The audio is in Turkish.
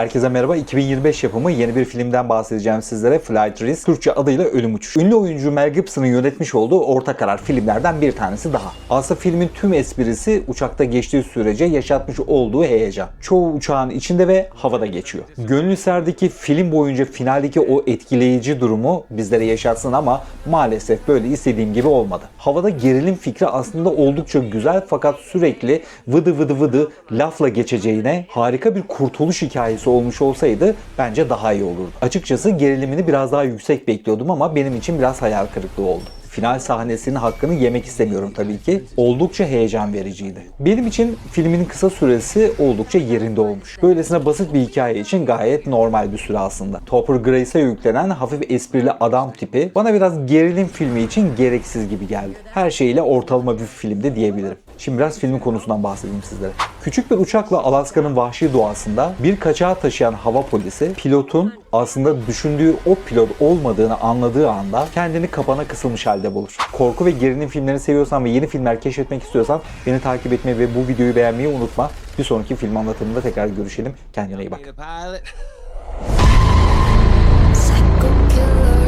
Herkese merhaba. 2025 yapımı yeni bir filmden bahsedeceğim sizlere. Flight Risk, Türkçe adıyla Ölüm Uçuş. Ünlü oyuncu Mel Gibson'ın yönetmiş olduğu orta karar filmlerden bir tanesi daha. Aslında filmin tüm esprisi uçakta geçtiği sürece yaşatmış olduğu heyecan. Çoğu uçağın içinde ve havada geçiyor. Gönül isterdi ki film boyunca finaldeki o etkileyici durumu bizlere yaşatsın ama maalesef böyle istediğim gibi olmadı. Havada gerilim fikri aslında oldukça güzel fakat sürekli vıdı vıdı vıdı lafla geçeceğine harika bir kurtuluş hikayesi olmuş olsaydı bence daha iyi olurdu. Açıkçası gerilimini biraz daha yüksek bekliyordum ama benim için biraz hayal kırıklığı oldu. Final sahnesinin hakkını yemek istemiyorum tabii ki. Oldukça heyecan vericiydi. Benim için filmin kısa süresi oldukça yerinde olmuş. Böylesine basit bir hikaye için gayet normal bir süre aslında. Topper Grace'e yüklenen hafif esprili adam tipi bana biraz gerilim filmi için gereksiz gibi geldi. Her şeyiyle ortalama bir filmdi diyebilirim. Şimdi biraz filmin konusundan bahsedeyim sizlere. Küçük bir uçakla Alaska'nın vahşi doğasında bir kaçağı taşıyan hava polisi pilotun aslında düşündüğü o pilot olmadığını anladığı anda kendini kapana kısılmış halde bulur. Korku ve gerilim filmlerini seviyorsan ve yeni filmler keşfetmek istiyorsan beni takip etmeyi ve bu videoyu beğenmeyi unutma. Bir sonraki film anlatımında tekrar görüşelim. Kendine iyi bak.